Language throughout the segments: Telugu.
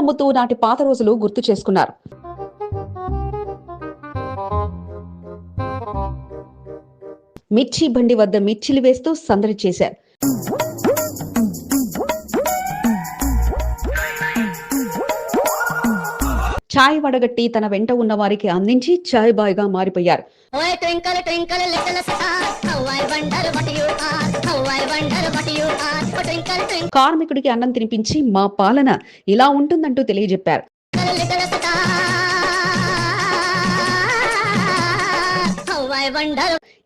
అమ్ముతూ నాటి పాత రోజులు గుర్తు చేసుకున్నారు. మిర్చి బండి వద్ద మిర్చిలు వేస్తూ సందడి చేశారు. ఛాయ్ వడగట్టి తన వెంట ఉన్న వారికి అందించి ఛాయ్ బాయ్గా మారిపోయారు కార్మికుడికి అన్నం తినిపించి మా పాలన ఇలా ఉంటుందంటూ తెలియజెప్పారు.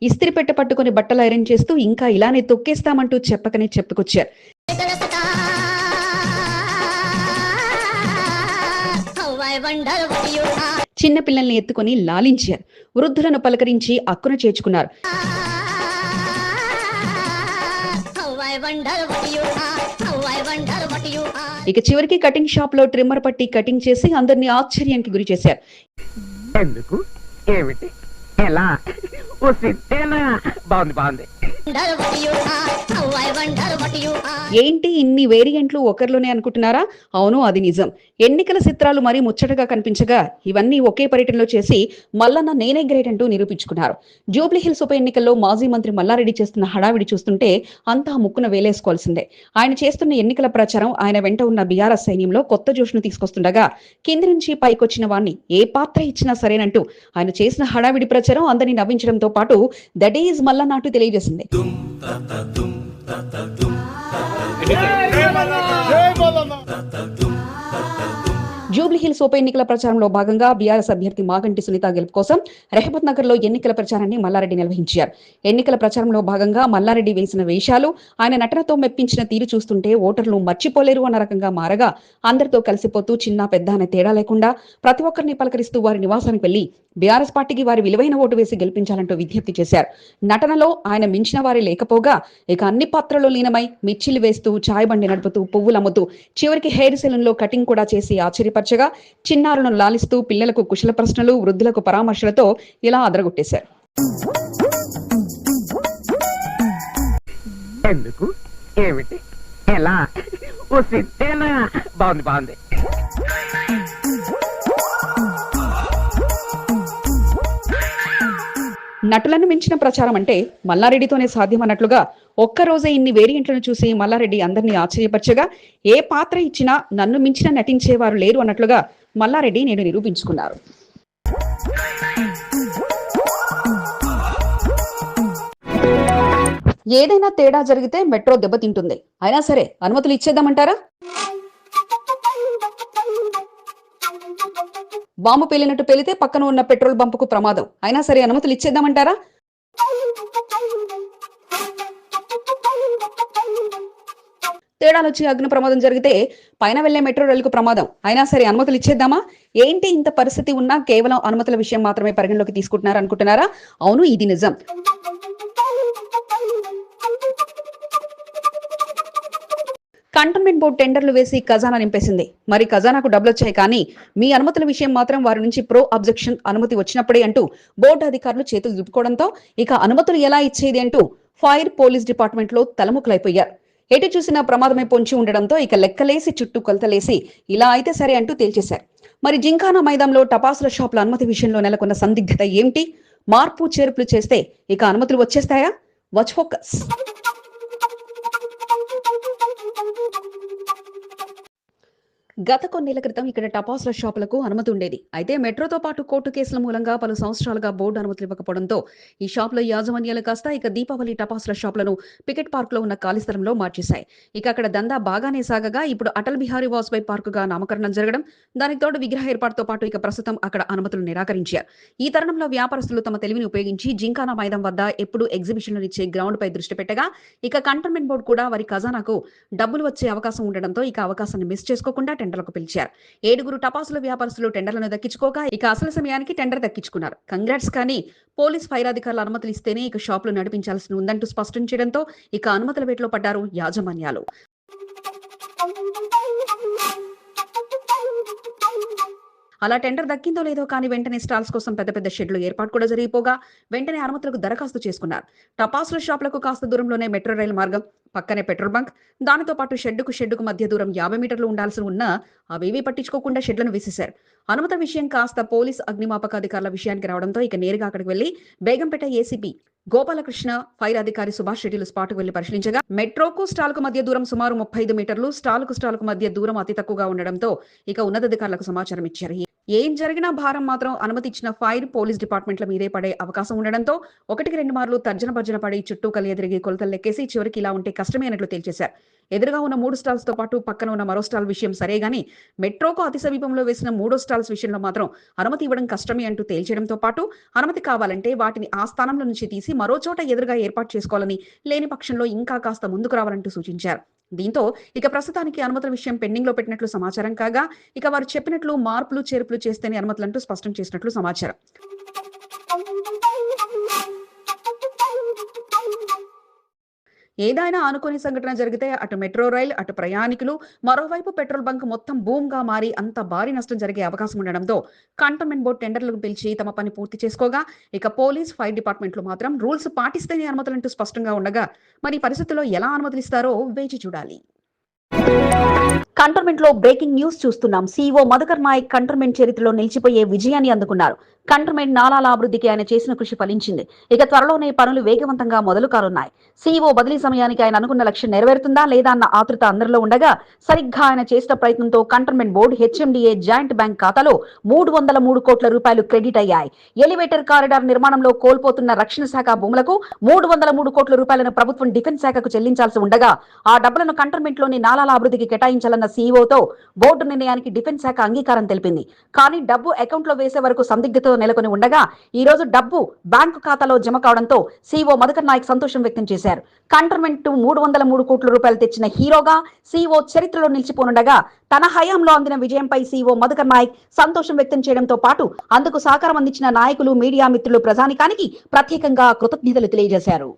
ఇస్త్రీ పెట్టె పట్టుకుని బట్టలు ఐరన్ చేస్తూ ఇంకా ఇలానే తొక్కేస్తామంటూ చెప్పకనే చెప్పుకొచ్చారు. చిన్న పిల్లల్ని ఎత్తుకొని లాలించారు. వృద్ధులను పలకరించి అక్కున చేర్చుకున్నారు. ఇక చివరికి కటింగ్ షాప్లో ట్రిమ్మర్ పట్టి కటింగ్ చేసి అందరినీ ఆశ్చర్యానికి గురి చేశారు ఎందుకు? ఏమిటి? ఎలా? ఓ సిద్ధేనా బాగుంది బాగుంది. ఏంటి ఇన్ని వేరియంట్లు ఒకరిలోనే అనుకుంటున్నారా? అవును అది నిజం. ఎన్నికల చిత్రాలు మరీ ముచ్చటగా కనిపించగా ఇవన్నీ ఒకే పర్యటనలో చేసి మల్లన్న నేనే గ్రేట్ అంటూ నిరూపించుకున్నారు. జూబ్లీ హిల్స్ ఉప ఎన్నికల్లో మాజీ మంత్రి మల్లారెడ్డి చేస్తున్న హడావిడి చూస్తుంటే అంతా ముక్కున వేలేసుకోవాల్సిందే. ఆయన చేస్తున్న ఎన్నికల ప్రచారం ఆయన వెంట ఉన్న బీఆర్ఎస్ సైన్యంలో కొత్త జోష్ను తీసుకొస్తుండగా కింది నుంచి పైకొచ్చిన వాణ్ణి ఏ పాత్ర ఇచ్చినా సరేనంటూ ఆయన చేసిన హడావిడి ప్రచారం అందరినీ నవ్వించడంతో పాటు దట్ ఈజ్ మల్లనాటు తెలియజేసింది జూబ్లీ జూబ్లీహిల్స్ ఉప ఎన్నికల ప్రచారంలో భాగంగా బీఆర్ఎస్ అభ్యర్థి మాగంటి సునీత గెలుపు కోసం రెహబత్ నగర్లో ఎన్నికల ప్రచారాన్ని మల్లారెడ్డి నిర్వహించారు. ఎన్నికల ప్రచారంలో భాగంగా మల్లారెడ్డి వేసిన వేషాలు ఆయన నటనతో మెప్పించిన తీరు చూస్తుంటే ఓటర్లు మర్చిపోలేరు అన్న రకంగా మారగా అందరితో కలిసిపోతూ చిన్న పెద్ద అనే తేడా లేకుండా ప్రతి ఒక్కరిని పలకరిస్తూ వారి నివాసానికి వెళ్ళి బీఆర్ఎస్ పార్టీకి వారి విలువైన ఓటు వేసి గెలిపించాలంటూ విజ్ఞప్తి చేశారు. నటనలో ఆయన మించిన వారే లేకపోగా ఇక అన్ని పాత్రలో లీనమై మిర్చిలు వేస్తూ చాయ్ బండి నడుపుతూ పువ్వులు అమ్ముతూ చివరికి హెయిర్ సెలూన్లో కటింగ్ కూడా చేసి ఆశ్చర్యపరచగా చిన్నారులను లాలిస్తూ పిల్లలకు కుశల ప్రశ్నలు వృద్ధులకు పరామర్శలతో ఇలా అదరగొట్టేశారు. ఎందుకు? ఏమిటి? ఎలా? ఓ సిద్ధేనా బాగుంది బాగుంది. నటులను మించిన ప్రచారం అంటే మల్లారెడ్డితోనే సాధ్యమన్నట్లుగా ఒక్కరోజే ఇన్ని వేరియంట్లను చూసి మల్లారెడ్డి అందరినీ ఆశ్చర్యపరచగా ఏ పాత్ర ఇచ్చినా నన్ను మించిన నటించేవారు లేరు అన్నట్లుగా మల్లారెడ్డి నేను నిరూపించుకున్నారు. ఏదైనా తేడా జరిగితే మెట్రో దెబ్బతింటుంది అయినా సరే అనుమతులు ఇచ్చేద్దామంటారా? బాంబు పేలినట్టు పేలితే పక్కన ఉన్న పెట్రోల్ బంపుకు ప్రమాదం. అయినా సరే అనుమతులు ఇచ్చేద్దామంటారా? తేడాలు వచ్చి అగ్ని ప్రమాదం జరిగితే పైన వెళ్ళే మెట్రో రైలుకు ప్రమాదం. అయినా సరే అనుమతులు ఇచ్చేద్దామా? ఏంటి ఇంత పరిస్థితి ఉన్నా కేవలం అనుమతుల విషయం మాత్రమే పరిగణలోకి తీసుకుంటున్నారు అనుకుంటున్నారా అవును ఇది నిజం. కంటోన్మెంట్ బోర్డు టెండర్లు వేసి ఖజానా నింపేసింది. మరి ఖజానాకు డబ్బులు వచ్చాయి కానీ మీ అనుమతుల విషయం మాత్రం వారి నుంచి ప్రో అబ్జెక్షన్ అనుమతి వచ్చినప్పుడే అంటూ బోర్డు అధికారులు చేతులు దుప్పుకోవడంతో ఇక అనుమతులు ఎలా ఇచ్చేది అంటూ ఫైర్ పోలీస్ డిపార్ట్మెంట్లో తలముఖలైపోయారు ఎటు చూసినా ప్రమాదమే పొంచి ఉండడంతో ఇక లెక్కలేసి చుట్టూ కొలతలేసి ఇలా అయితే సరే అంటూ తేల్చేశారు. మరి జింకానా మైదాంలో టపాసుల షాపుల అనుమతి విషయంలో నెలకొన్న సందిగ్ధత ఏమిటి? మార్పు చేర్పులు చేస్తే ఇక అనుమతులు వచ్చేస్తాయా? వాచ్ ఫోకస్ గత కొన్నేళ్ళ క్రితం ఇక్కడ టపాసుల షాపులకు అనుమతి ఉండేది. అయితే మెట్రోతో పాటు కోర్టు కేసుల మూలంగా పలు సంవత్సరాలుగా బోర్డు అనుమతులు ఇవ్వకపోవడంతో ఈ షాపుల యాజమాన్యాలు కాస్త ఇక దీపావళి టపాసుల షాపులను పికెట్ పార్క్లో ఉన్న ఖాళీ స్థలంలో మార్చేశాయి. ఇక అక్కడ దందా బాగానే సాగగా ఇప్పుడు అటల్ బిహారీ వాజ్పేయి పార్కుగా నామకరణం జరగడం దానికి తోడు విగ్రహ ఏర్పాటుతో పాటు ఇక ప్రస్తుతం అక్కడ అనుమతులు నిరాకరించారు. ఈ తరుణంలో వ్యాపారస్తులు తమ తెలివిని ఉపయోగించి జింకానా మైదాం వద్ద ఎప్పుడు ఎగ్జిబిషన్లు ఇచ్చే గ్రౌండ్ పై దృష్టి పెట్టగా ఇక కంటోన్మెంట్ బోర్డు కూడా వారి ఖజానాకు డబ్బులు వచ్చే అవకాశం ఉండడంతో ఇక అవకాశాన్ని మిస్ చేసుకోకుండా టెండర్లకు పిలిచారు. ఏడుగురు టపాసుల వ్యాపారస్తులు టెండర్లను దక్కించుకోగా ఇక అసలు సమయానికి టెండర్ దక్కించుకున్నారు. కంగ్రాట్స్ కానీ పోలీస్ ఫైర్ అధికారులు అనుమతులు ఇస్తేనే ఇక షాపులు నడిపించాల్సి ఉందంటూ స్పష్టం చేయడంతో ఇక అనుమతుల వేటలో పడ్డారు యాజమాన్యాలు. అలా టెండర్ దక్కిందో లేదో కానీ వెంటనే స్టాల్స్ కోసం పెద్ద పెద్ద షెడ్లు ఏర్పాటు కూడా జరిగిపోగా వెంటనే అనుమతులకు దరఖాస్తు చేసుకున్నారు. టపాసుల షాపులకు కాస్త దూరంలోనే మెట్రో రైలు మార్గం పక్కనే పెట్రోల్ బంక్. దానితో పాటు షెడ్డుకు షెడ్డుకు మధ్య దూరం యాభై మీటర్లు ఉండాల్సి ఉన్నా అవేవీ పట్టించుకోకుండా షెడ్లను వేసేశారు. అనుమతుల విషయం కాస్త పోలీస్ అగ్నిమాపక అధికారుల విషయానికి రావడంతో ఇక నేరుగా అక్కడికి వెళ్ళి బేగంపేట ఏసీపీ గోపాలకృష్ణ ఫైర్ అధికారి సుభాష్ రెడ్డిలు స్పాట్కు వెళ్ళి పరిశీలించగా మెట్రోకు స్టాల్కు మధ్య దూరం సుమారు ముప్పై ఐదు మీటర్లు స్టాల్కు స్టాల్కు మధ్య దూరం అతి తక్కువగా ఉండడంతో ఇక ఉన్నతాధికారులకు సమాచారం ఇచ్చారు. ఏం జరిగినా భారం మాత్రం అనుమతి ఇచ్చిన ఫైర్ పోలీస్ డిపార్ట్మెంట్ల మీదే పడే అవకాశం ఉండడంతో ఒకటికి రెండు మార్లు తర్జన భర్జన పడి చుట్టూ కలియదిరిగి కొలతలు లెక్కేసి చివరికి ఇలా ఉంటే కష్టమే అన్నట్లు తేల్చేశారు. ఎదురుగా ఉన్న మూడు స్టాల్స్తో పాటు పక్కన ఉన్న మరో స్టాల్ విషయం సరే గానీ మెట్రోకు అతి సమీపంలో వేసిన మూడో స్టాల్స్ విషయంలో మాత్రం అనుమతి ఇవ్వడం కష్టమే అంటూ తేల్చడంతో పాటు అనుమతి కావాలంటే వాటిని ఆ స్థానంలో నుంచి తీసి మరో చోట ఎదురుగా ఏర్పాటు చేసుకోవాలని లేని పక్షంలో ఇంకా కాస్త ముందుకు రావాలంటూ సూచించారు. దీంతో ఇక ప్రస్తుతానికి అనుమతుల విషయం పెండింగ్లో పెట్టినట్లు సమాచారం కాగా ఇక వారు చెప్పినట్లు మార్పులు చేర్పులు చేస్తేనే అనుమతులంటూ స్పష్టం చేసినట్లు సమాచారం. ఏదైనా అనుకోని సంఘటన జరిగితే అటు మెట్రో రైల్ అటు ప్రయాణికులు మరోవైపు పెట్రోల్ బంక్ మొత్తం బూమ్గా మారి అంత భారీ నష్టం జరిగే అవకాశం ఉండడంతో కంటోన్మెంట్ బోర్డు టెండర్లకు పిలిచి తమ పని పూర్తి చేసుకోగా ఇక పోలీస్ ఫైర్ డిపార్ట్మెంట్లు మాత్రం రూల్స్ పాటిస్తేనే అనుమతులంటూ స్పష్టంగా ఉండగా మరి పరిస్థితుల్లో ఎలా అనుమతులు ఇస్తారో వేచి చూడాలి. కంటోన్మెంట్లో బ్రేకింగ్ న్యూస్ చూస్తున్నాం. సీఈఓ మధుకర్ నాయక్ కంటోన్మెంట్ చరిత్రలో నిలిచిపోయే విజయాన్ని అందుకున్నారు. కంటోన్మెంట్ నాలాల అభివృద్ధికి ఆయన చేసిన కృషి ఫలించింది. ఇక త్వరలోనే పనులు వేగవంతంగా మొదలు కానున్నాయి సీఈఓ బదిలీ సమయానికి ఆయన అనుకున్న లక్ష్యం నెరవేరుతుందా లేదా అన్న ఆతృత అందరిలో ఉండగా సరిగ్గా ఆయన చేసిన ప్రయత్నంతో cantonment board HMDA joint bank ఖాతాలో మూడు వందల మూడు కోట్ల రూపాయలు క్రెడిట్ అయ్యాయి. ఎలివేటర్ కారిడార్ నిర్మాణంలో కోల్పోతున్న రక్షణ శాఖ భూములకు మూడు వందల మూడు కోట్ల రూపాయలను ప్రభుత్వం డిఫెన్స్ శాఖకు చెల్లించాల్సి ఉండగా ఆ డబ్బులను కంటోన్మెంట్లోని నాలాల అభివృద్ధికి కేటాయించాలన్న సీఈఓతో బోర్డు నిర్ణయానికి డిఫెన్స్ శాఖ అంగీకారం తెలిపింది. కానీ డబ్బు అకౌంట్లో వేసే వరకు సందిగ్ధత నెలకొని ఉండగా ఈ రోజు డబ్బు బ్యాంకు ఖాతాలో జమ కావడంతో సీఓ మధుకర్ నాయక్ సంతోషం వ్యక్తం చేశారు. కంటర్మెంట్ మూడు వందల మూడు కోట్ల రూపాయలు తెచ్చిన హీరోగా సీఓ చరిత్రలో నిలిచిపోనుండగా తన హయాంలో అందిన విజయంపై సీఓ మధుకర్ నాయక్ సంతోషం వ్యక్తం చేయడంతో పాటు అందుకు సహకారం అందించిన నాయకులు మీడియా మిత్రులు ప్రజానికానికి ప్రత్యేకంగా కృతజ్ఞతలు తెలియజేశారు.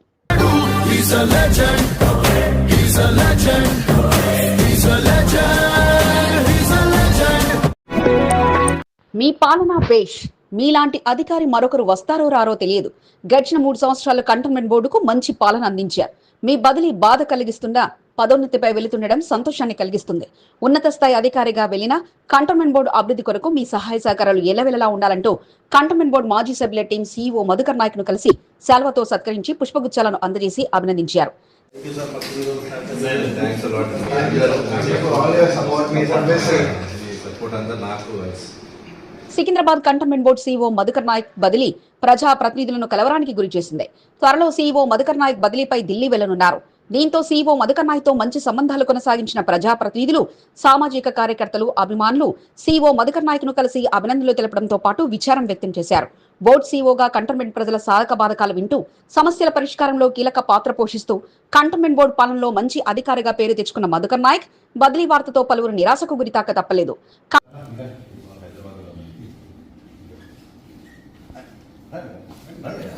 మీ పాలనా పేష్ మీలాంటి అధికారి మరొకరు వస్తారో రారో తెలియదు. గడిచిన మూడు సంవత్సరాలు కంటోన్మెంట్ బోర్డుకు మంచి పాలన అందించారు. మీ బదిలీ బాధ కలిగిస్తుందా? పదోన్నతిపై వెళుతుండడం సంతోషాన్ని కలిగిస్తుంది. ఉన్నత స్థాయి అధికారిగా వెళ్ళిన కంటోన్మెంట్ బోర్డు అభివృద్ధి కొరకు మీ సహాయ సహకారాలు ఎల్లవెల్లలా ఉండాలంటూ కంటోన్మెంట్ బోర్డు మాజీ సభ్యుల టీం సీఈఓ మధుకర్ నాయక్ను కలిసి శాల్వతో సత్కరించి పుష్పగుచ్చాలను అందజేసి అభినందించారు. నాకు Secunderabad cantonment board CEO Madhukar Nayak బదిలీ ప్రజా ప్రతినిధులను కలవరానికి గురి చేసింది. త్వరలో సీఈఓ మధుకర్ నాయక్ బదిలీపై ఢిల్లీ వెళ్ళనున్నారు. దీంతో సీఈఓ మధుకర్ నాయక్తో మంచి సంబంధాలు కొనసాగించిన ప్రజా ప్రతినిధులు సామాజిక కార్యకర్తలు అభిమానులు సీఈఓ మధుకర్ నాయక్ను కలిసి అభినందనలు తెలపడంతో పాటు విచారం వ్యక్తం చేశారు. బోర్డు సీఈఓగా కంటోన్మెంట్ ప్రజల సాధక బాధకాలు వింటూ సమస్యల పరిష్కారంలో కీలక పాత్ర పోషిస్తూ కంటోన్మెంట్ బోర్డు పాలనలో మంచి అధికారిగా పేరు తెచ్చుకున్న మధుకర్ నాయక్ బదిలీ వార్తతో పలువురు నిరాశకు గురితాక తప్పలేదు.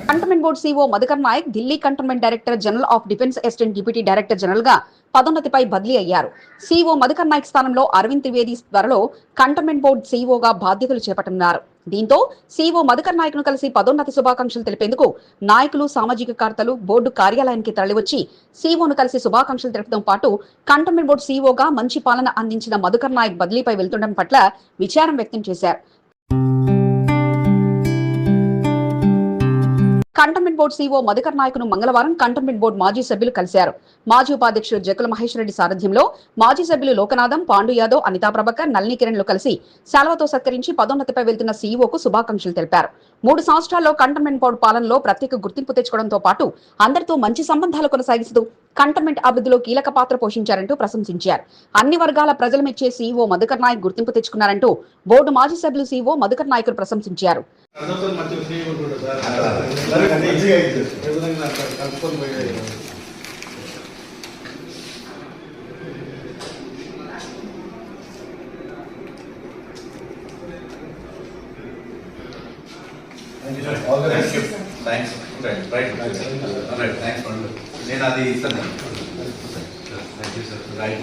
Cantonment board CO Madhukar Nayak Delhi cantonment director general of defence assistant deputy director జనరల్గా పదోన్నతిపై బదిలీ అయ్యారు. సీఓ మధుకర్ నాయక్ స్థానంలో అరవింద్ త్రివేది త్వరలో కంటోన్మెంట్ బోర్డు సీఓగా బాధ్యతలు చేపట్టనున్నారు. దీంతో సీఓ మధుకర్ నాయక్ను కలిసి పదోన్నతి శుభాకాంక్షలు తెలిపేందుకు నాయకులు సామాజిక కార్తలు బోర్డు కార్యాలయానికి తరలివచ్చి సీఓను కలిసి శుభాకాంక్షలు తెలపడం పాటు కంటోన్మెంట్ బోర్డు సీఓగా మంచి పాలన అందించిన మధుకర్ నాయక్ బదిలీపై వెళ్తుండడం పట్ల విచారం వ్యక్తం చేశారు. కంటోన్మెంట్ బోర్డు సీఓ మధుకర్ నాయకును మంగళవారం కంటోన్మెంట్ బోర్డు మాజీ సభ్యులు కలిశారు. మాజీ ఉపాధ్యక్షుడు జకుల మహేష్ రెడ్డి సారథ్యంలో మాజీ సభ్యులు లోకనాథం పాండు యాదవ్ అనితా ప్రభాకర్ నల్ని కిరణ్లు కలిసి శాల్వతో సత్కరించి పదోన్నతిపై వెళ్తున్న సీఈఓకు శుభాకాంక్షలు తెలిపారు. మూడు సంవత్సరాల్లో కంటోన్మెంట్ బోర్డు పాలనలో ప్రత్యేక గుర్తింపు తెచ్చుకోవడంతో పాటు అందరితో మంచి సంబంధాలు కొనసాగిస్తూ కంటోన్మెంట్ అభివృద్ధిలో కీలక పాత్ర పోషించారంటూ ప్రశంసించారు. అన్ని వర్గాల ప్రజలు మెచ్చే సీఈఓ మధుకర్ నాయక్ గుర్తింపు తెచ్చుకున్నారంటూ బోర్డు మాజీ సభ్యులు సీఈఓ మధుకర్ నాయకులు ప్రశంసించారు. Thanks right right right thanks నేను అది ఇస్తాను. రైట్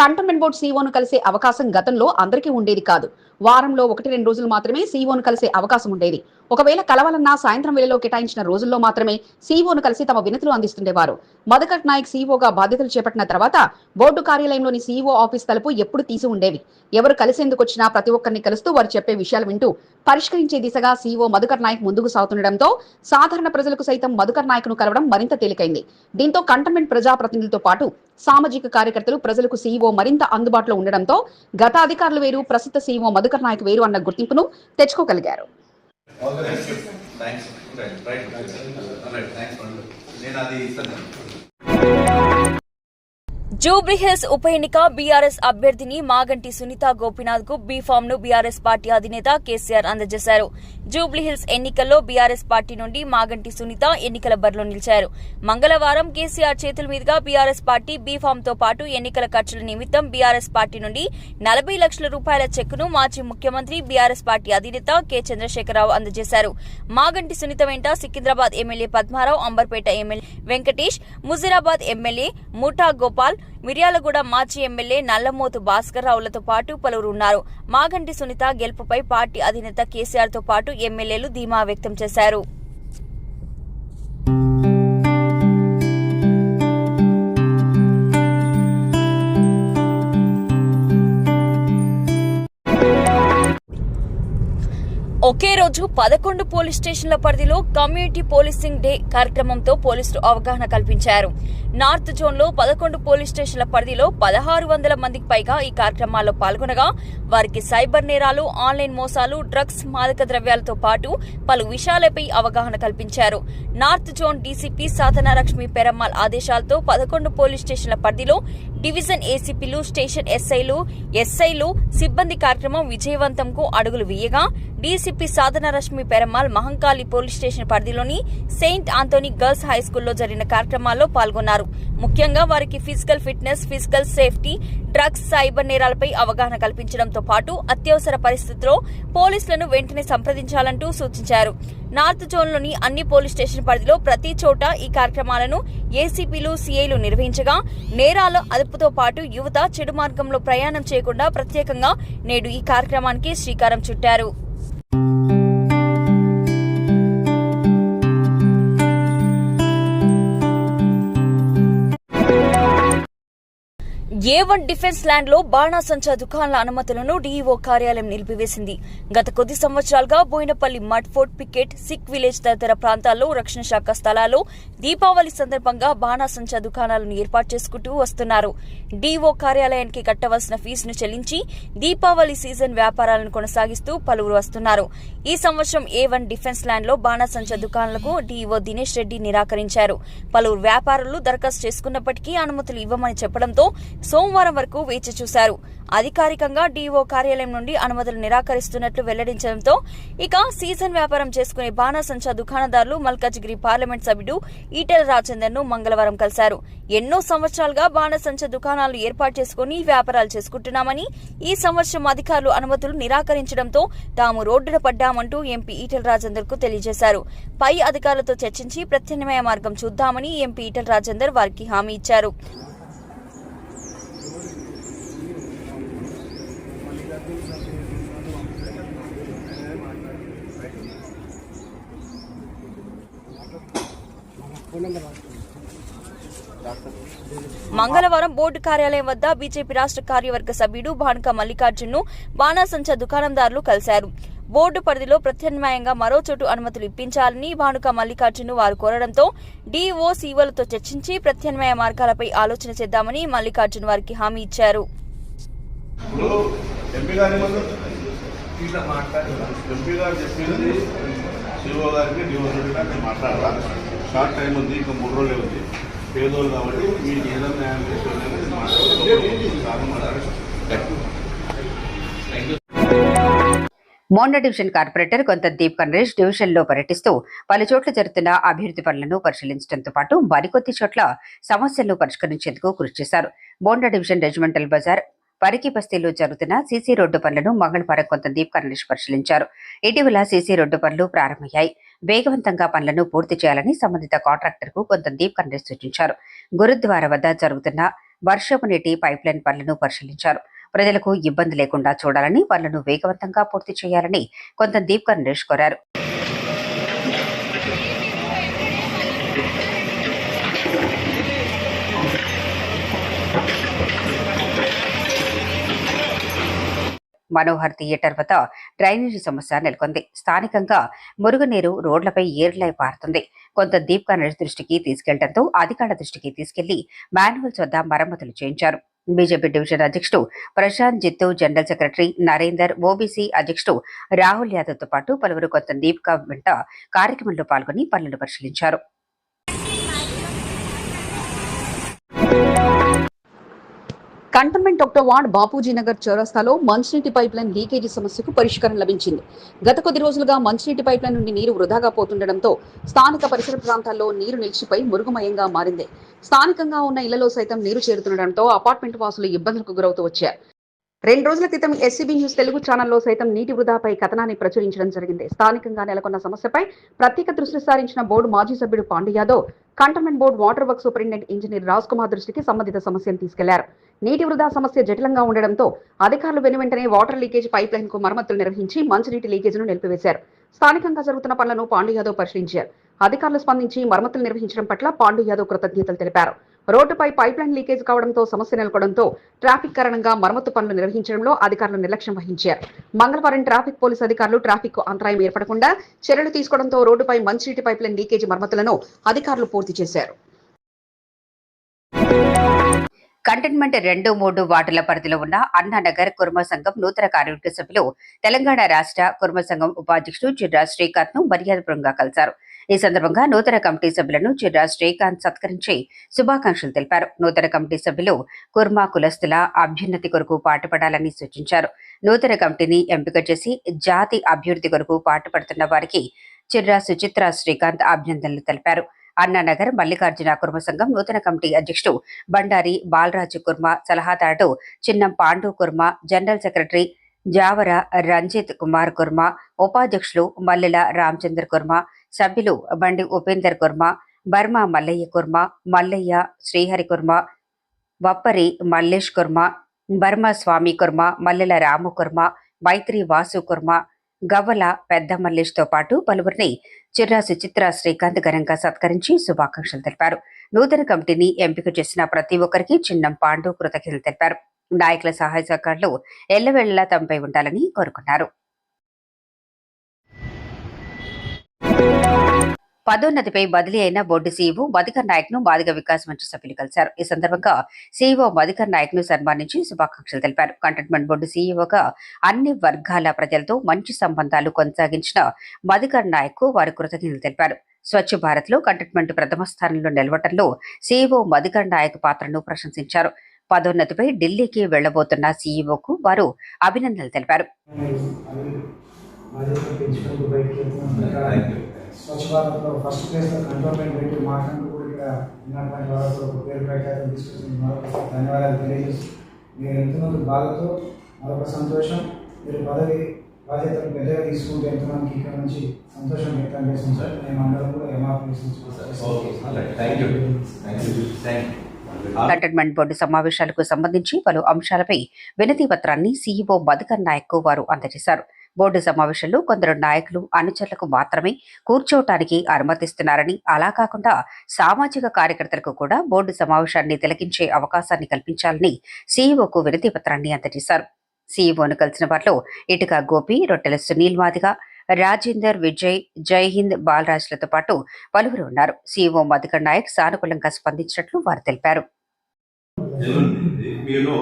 కంటోన్మెంట్ బోర్డు సీఓను కలిసే అవకాశం గతంలో అందరికీ ఉండేది కాదు. వారంలో ఒకటి రెండు రోజులు మాత్రమే సీఓను కలిసే అవకాశం ఉండేది. ఒకవేళ కలవాలన్నా సాయంత్రం వేళలో కేటాయించిన రోజుల్లో మాత్రమే సీఓను కలిసి తమ వినతులు అందిస్తుండేవారు. మధుకర్ నాయక్ సీఓగా బాధ్యతలు చేపట్టిన తర్వాత బోర్డు కార్యాలయంలోని సీఓ ఆఫీస్ తలుపు ఎప్పుడు తీసి ఉండేవి. ఎవరు కలిసేందుకు వచ్చినా ప్రతి ఒక్కరిని కలుస్తూ వారు చెప్పే విషయాలు వింటూ పరిష్కరించే దిశగా సీఓ మధుకర్ నాయక్ ముందుకు సాగుతుండటంతో సాధారణ ప్రజలకు సైతం మధుకర్ నాయక్ను కలవడం మరింత తేలికైంది. దీంతో కంటోన్మెంట్ ప్రజాప్రతినిధులతో పాటు సామాజిక కార్యకర్తలు ప్రజలకు సీఈఓ మరింత అందుబాటులో ఉండడంతో గత అధికారులు వేరు ప్రస్తుత సీఈఓ మధుకర్ నాయక్ వేరు అన్న గుర్తింపును తెచ్చుకోగలిగారు. All the నేను అది ఇస్తాను జూబ్లీహిల్స్ ఉప ఎన్నిక బీఆర్ఎస్ అభ్యర్థిని మాగంటి సునీత గోపీనాథ్కు బీ ఫామ్ను బీఆర్ఎస్ పార్టీ అధినేత కేసీఆర్ అందజేశారు. జూబ్లీహిల్స్ ఎన్నికల్లో బీఆర్ఎస్ పార్టీ నుండి మాగంటి సునీత ఎన్నికల బరిలో నిలిచారు. మంగళవారం కేసీఆర్ చేతుల మీదుగా బీఆర్ఎస్ పార్టీ బీఫామ్తో పాటు ఎన్నికల ఖర్చుల నిమిత్తం బీఆర్ఎస్ పార్టీ నుండి నలభై లక్షల రూపాయల చెక్కును మాజీ ముఖ్యమంత్రి బీఆర్ఎస్ పార్టీ అధినేత కె. చంద్రశేఖరరావు అందజేశారు. మాగంటి సునీత వెంట Secunderabad MLA Padma Rao Amberpet MLA Venkatesh Musheerabad MLA Mutha Gopal Miryalaguda మాజీ ఎమ్మెల్యే నల్లమోతు భాస్కర్ రావులతో పాటు పలువురు ఉన్నారు మాగంటి సునీత గెలుపుపై పార్టీ అధినేత కేసీఆర్తో పాటు ఎమ్మెల్యేలు ధీమా వ్యక్తం చేశారు. ఒకే రోజు పదకొండు పోలీస్ స్టేషన్ల పరిధిలో కమ్యూనిటీ పోలీసింగ్ డే కార్యక్రమంతో పోలీసులు అవగాహన కల్పించారు. నార్త్ జోన్లో పదకొండు పోలీస్ స్టేషన్ల పరిధిలో పదహారు వందల మందికి పైగా ఈ కార్యక్రమాల్లో పాల్గొనగా వారికి సైబర్ నేరాలు ఆన్లైన్ మోసాలు డ్రగ్స్ మాదక ద్రవ్యాలతో పాటు పలు విషయాలపై అవగాహన కల్పించారు. North zone DCP Sadhanalakshmi Perumal ఆదేశాలతో పదకొండు పోలీస్ స్టేషన్ల పరిధిలో డివిజన్ ఏసీపీలు స్టేషన్ ఎస్ఐలు ఎస్ఐలు సిబ్బంది కార్యక్రమం విజయవంతంకు అడుగులు వేయగా DCP Sadhana Rashmi Perumal Mahankali police station పరిధిలోని సెయింట్ ఆంథోనీ గర్ల్స్ హై స్కూల్లో జరిగిన కార్యక్రమాల్లో పాల్గొన్నారు. ముఖ్యంగా వారికి physical fitness physical safety drugs cyber నేరాలపై అవగాహన కల్పించడంతో పాటు అత్యవసర పరిస్థితుల్లో పోలీసులను వెంటనే సంప్రదించాలంటూ సూచించారు. నార్త్ జోన్లోని అన్ని పోలీస్ స్టేషన్ పరిధిలో ప్రతి చోట ఈ కార్యక్రమాలను ఏసీపీలు సీఐలు నిర్వహించగా నేరాల అదుపుతో పాటు యువత చెడు మార్గంలో ప్రయాణం చేయకుండా ప్రత్యేకంగా నేడు ఈ కార్యక్రమానికి శ్రీకారం చుట్టారు. ఏ వన్ డిఫెన్స్ ల్యాండ్లో బాణాసంచా దుకాణాల అనుమతులను డీఈఓ కార్యాలయం నిలిపివేసింది. గత కొద్ది సంవత్సరాలుగా Bowenpally Mudfort Picket Sikh Village తదితర ప్రాంతాల్లో రక్షణ శాఖ స్థలాల్లో దీపావళి సందర్భంగా బాణాసంచా దుకాణాలను ఏర్పాటు చేసుకుంటూ వస్తున్నారు. డీఓ కార్యాలయానికి కట్టవలసిన ఫీజును చెల్లించి దీపావళి సీజన్ వ్యాపారాలను కొనసాగిస్తూ పలువురు వస్తున్నారు. ఈ సంవత్సరం ఏ వన్ డిఫెన్స్ ల్యాండ్లో బాణాసంచా దుకాణాలకు డీఈఓ దినేష్ రెడ్డి నిరాకరించారు. పలువురు వ్యాపారులు దరఖాస్తు చేసుకున్నప్పటికీ అనుమతులు ఇవ్వమని చెప్పడంతో సోమవారం వరకు వేచి చూశారు. అధికారికంగా డీఓ కార్యాలయం నుండి అనుమతులు నిరాకరిస్తున్నట్లు వెల్లడించడంతో ఇక సీజన్ వ్యాపారం చేసుకునే బాణాసంచా దుకాణదారులు మల్కాజ్గిరి పార్లమెంట్ సభ్యుడు ఈటెల రాజేందర్ను మంగళవారం కలిశారు. ఎన్నో సంవత్సరాలుగా బాణాసంచా దుకాణాలు ఏర్పాటు చేసుకుని వ్యాపారాలు చేసుకుంటున్నామని ఈ సంవత్సరం అధికారులు అనుమతులు నిరాకరించడంతో తాము రోడ్డున పడ్డామంటూ ఎంపీ ఈటెల రాజేందర్కు తెలియజేశారు. పై అధికారులతో చర్చించి ప్రత్యామ్నాయ మార్గం చూద్దామని ఎంపీ ఈటెల రాజేందర్ వారికి హామీ ఇచ్చారు. మంగళవారం బోర్డు కార్యాలయం వద్ద బీజేపీ రాష్ట్ర కార్యవర్గ సభ్యుడు భానుక మల్లికార్జున్ను బాణాసంచా దుకాణందారులు కలిశారు. బోర్డు పరిధిలో ప్రత్యామ్నాయంగా మరో చోటు అనుమతులు ఇప్పించాలని భానుక మల్లికార్జున్ వారు కోరడంతో డిఓసీఓలతో చర్చించి ప్రత్యామ్నాయ మార్గాలపై ఆలోచన చేద్దామని మల్లికార్జున్ వారికి హామీ ఇచ్చారు. మాట్లాడాలి? షార్ట్ టైం ఉంది ఇంకా మూడు రోజులే ఉంది. పేదోళ్ళు కాబట్టి మీకు ఏదైనా న్యాయం చేసి అనేది మాట్లాడాలి మాట్లాడాలి మోండా డివిజన్ కార్పొరేటర్ కొంత దీప్ కన్రేష్ డివిజన్లో పర్యటిస్తూ పలు చోట్ల జరుగుతున్న అభివృద్ధి పనులను పరిశీలించడంతో పాటు మరికొద్ది చోట్ల సమస్యలను పరిష్కరించేందుకు కృషి చేశారు. మోండా డివిజన్ రెజిమెంటల్ బజార్ పరికి బస్తీలో జరుగుతున్న సీసీ రోడ్డు పనులను మంగళవారం కొంత దీప్ కన్రేష్ పరిశీలించారు. ఇటీవల సీసీ రోడ్డు పనులు ప్రారంభమయ్యాయి. వేగవంతంగా పనులను పూర్తి చేయాలని సంబంధిత కాంట్రాక్టర్కు కొంత దీప్ కన్రేష్ సూచించారు. గురుద్వారా వద్ద జరుగుతున్న వర్షపు నీటి పైప్లైన్ పనులను పరిశీలించారు. ప్రజలకు ఇబ్బంది లేకుండా చూడాలని పనులను వేగవంతంగా పూర్తి చేయాలని కొంత దీప్ నరేష్ కోరారు మనోహర్ థియేటర్ వద్ద డ్రైనేజీ సమస్య నెలకొంది. స్థానికంగా మురుగునీరు రోడ్లపై ఏర్లై పారుతుంది. కొంత దీప్ నరేష్ దృష్టికి తీసుకెళ్ళడంతో అధికారుల దృష్టికి తీసుకెళ్ళి మాన్యువల్స్ వద్ద మరమ్మతులు చేయించారు. బీజేపీ డివిజన్ అధ్యక్షుడు Prashanth Jithu general secretary Narender OBC అధ్యక్షుడు రాహుల్ యాదవ్తో పాటు పలువురు కొత్త దీపిక వెంట కార్యక్రమంలో పాల్గొని పనులను పరిశీలించారు. కంటోన్మెంట్ ఒకటో వార్డ్ బాపూజీ నగర్ చౌరస్తాలో మంచినీటి పైప్ లైన్ లీకేజీ సమస్యకు పరిష్కారం లభించింది. గత కొద్ది రోజులుగా మంచినీటి పైప్ లైన్ నుండి నీరు వృధాగా పోతుండటంతో స్థానిక పరిసర ప్రాంతాల్లో నీరు నిలిచిపోయి మురుగుమయంగా మారింది. స్థానికంగా ఉన్న ఇళ్ళలో సైతం నీరు చేరుతుండటంతో అపార్ట్మెంట్ వాసులు ఇబ్బందులకు గురవుతూ వచ్చారు. రెండు రోజుల క్రితం ఎస్సీబీ న్యూస్ తెలుగు ఛానల్లో సైతం నీటి వృధాపై కథనాన్ని ప్రచురించడం జరిగింది. స్థానికంగా నెలకొన్న సమస్యపై ప్రత్యేక దృష్టి సారించిన బోర్డు మాజీ సభ్యుడు Pandu Yadav cantonment board water work superintendent engineer Raj Kumar దృష్టికి సంబంధిత సమస్యను తీసుకెళ్ళారు. నీటి వృధా సమస్య జటిలంగా ఉండడంతో అధికారులు వెను వెంటనే వాటర్ లీకేజ్ పైప్ లైన్కు మరమ్మతులు నిర్వహించి మంచినీటి లీకేజ్ను నిలిపివేశారు. స్థానికంగా జరుగుతున్న పనులను పాండు యాదవ్ పరిశీలించారు. అధికారులు స్పందించి మరమ్మతులు నిర్వహించడం పట్ల పాండు యాదవ్ కృతజ్ఞతలు తెలిపారు. రోడ్డుపై పైప్ లైన్ లీకేజ్ కావడంతో సమస్య నెలకొడంతో ట్రాఫిక్ కారణంగా మరమ్మతు పనులు నిర్వహించడంలో అధికారులు నిర్లక్ష్యం వహించారు. మంగళవారం ట్రాఫిక్ పోలీసు అధికారులు ట్రాఫిక్ అంతరాయం ఏర్పడకుండా చర్యలు తీసుకోవడంతో రోడ్డుపై మంచినీటి పైప్ లైన్ లీకేజ్ మరమ్మతులను అధికారులు పూర్తి చేశారు. కంటైన్మెంట్ రెండు మూడు వార్డుల పరిధిలో ఉన్న అన్నానగర్ కుర్మ సంఘం నూతన కార్యవర్గ సభ్యులు తెలంగాణ రాష్ట్ర కుర్మ సంఘం ఉపాధ్యక్షుడు చిర్రా శ్రీకాంత్ను మర్యాదపూర్వంగా కలిశారు. ఈ సందర్భంగా నూతన కమిటీ సభ్యులను చిర్రా శ్రీకాంత్ సత్కరించి శుభాకాంక్షలు తెలిపారు. నూతన కమిటీ సభ్యులు కుర్మా కులస్తుల అభ్యున్నతి కొరకు పాటుపడాలని సూచించారు. నూతన కమిటీని ఎంపిక చేసి జాతి అభివృద్ధి కొరకు పాటుపడుతున్న వారికి చిర్రా సుచిత్ర శ్రీకాంత్ అభినందనలు తెలిపారు. అన్నానగర్ మల్లికార్జున కుర్మ సంఘం నూతన కమిటీ అధ్యక్షుడు బండారి బాలరాజు కుర్మ సలహాదారుడు చిన్నం పాండు కుర్మ జనరల్ సెక్రటరీ జావర రంజిత్ కుమార్ కుర్మ ఉపాధ్యక్షులు మల్లెల రామచంద్ర కుర్మ సభ్యులు బండి ఉపేందర్ కుర్మ బర్మా మల్లయ్య కుర్మ మల్లయ్య శ్రీహరి కుర్మ వప్పరి మల్లేష్ కుర్మ బర్మ స్వామి కుర్మ మల్లెల రాము కుర్మ మైత్రి వాసు కుర్మ గవ్వల పెద్ద మల్లేష్తో పాటు పలువురిని చిర్రా సుచిత్ర శ్రీకాంత్ ఘనంగా సత్కరించి శుభాకాంక్షలు తెలిపారు. నూతన కమిటీని ఎంపిక చేసిన ప్రతి ఒక్కరికి చిన్నం పాండు కృతజ్ఞతలు తెలిపారు. నాయకుల సహాయ సహకారాలు ఎల్లవేళలా తమపై ఉండాలని కోరుకున్నారు. పదోన్నతిపై బదిలీ అయిన బోర్డు సీఈఓ మధుకర్ నాయక్ను బాధిక వికాస్ మంత్రి సభ్యులు కలిశారు. ఈ సందర్భంగా సీఈఓ మధుకర్ నాయక్ను సన్మానించి శుభాకాంక్షలు తెలిపారు. కంటోన్మెంట్ బోర్డు సీఈఓగా అన్ని వర్గాల ప్రజలతో మంచి సంబంధాలు కొనసాగించిన మధుకర్ నాయక్ వారి వారు కృతజ్ఞతలు తెలిపారు. స్వచ్ఛ భారత్లో కంటోన్మెంట్ ప్రథమ స్థానంలో నిలవటంలో సీఈఓ మధుకర్ నాయక్ పాత్రను ప్రశంసించారు. పదోన్నతిపై ఢిల్లీకి వెళ్ళబోతున్న సీఈఓకు వారు అభినందనలు తెలిపారు. స్వచ్ఛ భారత్లో ఫస్ట్ ప్లేస్లో పెట్టి కూడా ఇక్కడ ఉన్నటువంటి పేరు ప్రఖ్యాతం ధన్యవాదాలు మీరు బాధతో మరొక సంతోషం మీరు పదవి బాధ్యతలు పెద్దగా ఇక్కడ నుంచి సంతోషం వ్యక్తం చేస్తాం సార్ మేము అందరం కూడా MRP thank you thank you thank you cantonment board సమావేశాలకు సంబంధించి పలు అంశాలపై వినతి పత్రాన్ని సీఈఓ మధుకర్ నాయక్ వారు అందజేశారు. బోర్డు సమావేశంలో కొందరు నాయకులు అనుచరులకు మాత్రమే కూర్చోవటానికి అనుమతిస్తున్నారని అలా కాకుండా సామాజిక కార్యకర్తలకు కూడా బోర్డు సమావేశాన్ని తిలకించే అవకాశాన్ని కల్పించాలని సీఈఓకు వినతి పత్రాన్ని అందజేశారు. సీఈఓను కలిసిన వారిలో ఇటుక గోపి రొట్టెల సునీల్ మాదిగా రాజేందర్ విజయ్ జై హింద్ బాలరాజ్లతో పాటు పలువురు ఉన్నారు. సీఈఓ మధుకర్ నాయక్ సానుకూలంగా స్పందించినట్లు వారు తెలిపారు. మీరు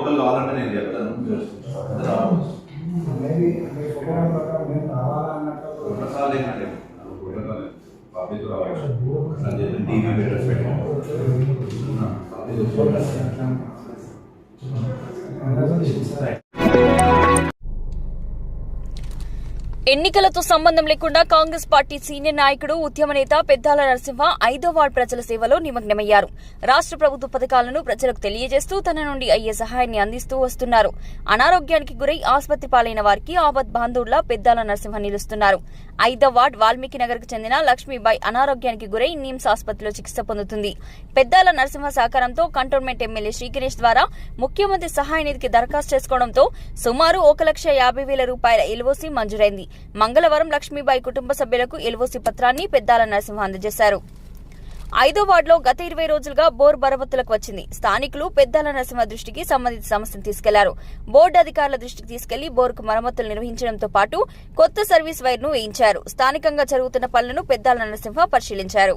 ఎన్నికలతో సంబంధం లేకుండా కాంగ్రెస్ పార్టీ సీనియర్ నాయకుడు ఉద్యమ నేత పెద్దాల నరసింహ ఐదో వార్డు ప్రజల సేవలో నిమగ్నమయ్యారు. రాష్ట్ర ప్రభుత్వ పథకాలను ప్రజలకు తెలియజేస్తూ తన నుండి అయ్యే సహాయాన్ని అందిస్తూ వస్తున్నారు. అనారోగ్యానికి గురై ఆసుపత్రి పాలైన వారికి ఆపద్ బాంధవుల్లా పెద్దాల నరసింహ నిలుస్తున్నారు. ఐదో వార్డ్ వాల్మీకి నగర్కు చెందిన లక్ష్మీబాయి అనారోగ్యానికి గురై నిమ్స్ ఆసుపత్రిలో చికిత్స పొందుతుంది. పెద్దాల నరసింహ సహకారంతో కంటోన్మెంట్ ఎమ్మెల్యే శ్రీగణేష్ ద్వారా ముఖ్యమంత్రి సహాయ నిధికి దరఖాస్తు చేసుకోవడంతో సుమారు ఒక లక్ష యాభై వేల రూపాయల ఎల్ఓసి మంజూరైంది. మంగళవారం లక్ష్మీబాయి కుటుంబ సభ్యులకు ఎల్ఓసి పత్రాన్ని పెద్దాల నరసింహ అందజేశారు. ఐదో వార్డులో గత ఇరవై రోజులుగా బోర్ మరమ్మతులకు వచ్చింది. స్థానికులు పెద్దాల నరసింహ దృష్టికి సంబంధిత సమస్యను తీసుకెళ్ళారు. బోర్డు అధికారుల దృష్టికి తీసుకెళ్ళి బోర్కు మరమ్మతులు నిర్వహించడంతో పాటు కొత్త సర్వీస్ వైర్ను వేయించారు. స్థానికంగా జరుగుతున్న పనులను పెద్దాల నరసింహ పరిశీలించారు.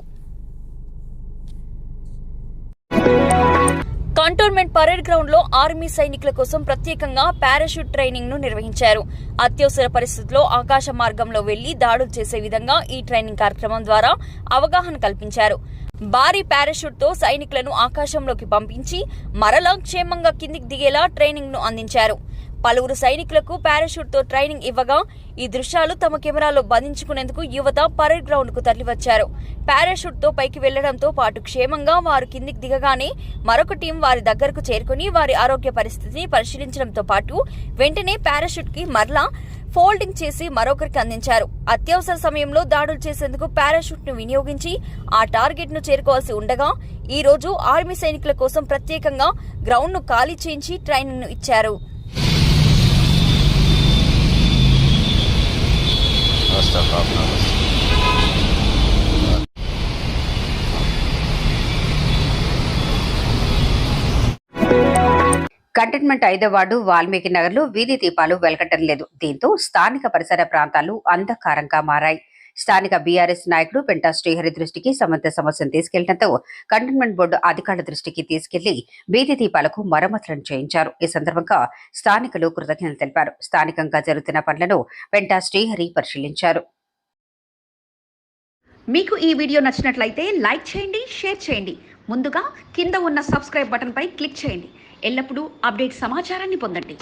కంటోన్మెంట్ పరేడ్ గ్రౌండ్లో ఆర్మీ సైనికుల కోసం ప్రత్యేకంగా పారాషూట్ ట్రైనింగ్ను నిర్వహించారు. అత్యవసర పరిస్థితుల్లో ఆకాశ మార్గంలో వెళ్ళి దాడులు చేసే విధంగా ఈ ట్రైనింగ్ కార్యక్రమం ద్వారా అవగాహన కల్పించారు. భారీ పారాషూట్తో సైనికులను ఆకాశంలోకి పంపించి మరలా క్షేమంగా కిందికి దిగేలా ట్రైనింగ్ను అందించారు. పలువురు సైనికులకు పారాషూట్తో ట్రైనింగ్ ఇవ్వగా ఈ దృశ్యాలు తమ కెమెరాలో బంధించుకునేందుకు యువత పరేడ్ గ్రౌండ్కు తరలివచ్చారు. పారాషూట్తో పైకి వెళ్ళడంతో పాటు క్షేమంగా వారు కిందికి దిగగానే మరొక టీం వారి దగ్గరకు చేరుకుని వారి ఆరోగ్య పరిస్థితిని పరిశీలించడంతో పాటు వెంటనే పారాషూట్కి మరలా ఫోల్డింగ్ చేసి మరొకరికి అందించారు. అత్యవసర సమయంలో దాడులు చేసేందుకు పారాషూట్ను వినియోగించి ఆ టార్గెట్ను చేరుకోవాల్సి ఉండగా ఈ రోజు ఆర్మీ సైనికుల కోసం ప్రత్యేకంగా గ్రౌండ్ను ఖాళీ చేయించి ట్రైనింగ్ను ఇచ్చారు. కంటైన్మెంట్ ఐదో వార్డు వాల్మీకి నగర్లో వీధి దీపాలు వెలకట్టడం లేదు. దీంతో స్థానిక పరిసర ప్రాంతాలు అంధకారంగా మారాయి. స్థానిక బీఆర్ఎస్ నాయకుడు పెంటా శ్రీహరి దృష్టికి సంబంధ సమస్యను తీసుకెళ్ళడంతో కంటోన్మెంట్ బోర్డు అధికారుల దృష్టికి తీసుకెళ్ళి బీది దీపాలకు మరమ్మతులను చేయించారు. ఈ సందర్భంగా స్థానికులు కృతజ్ఞతలు తెలిపారు. స్థానికంగా జరుగుతున్న పనులను పెంటా శ్రీహరి పరిశీలించారు. మీకు ఈ వీడియో నచ్చినట్లయితే లైక్ చేయండి షేర్ చేయండి. ముందుగా కింద ఉన్న సబ్స్క్రైబ్ బటన్పై క్లిక్ చేయండి. ఎల్లప్పుడూ అప్డేట్ సమాచారాన్ని పొందండి.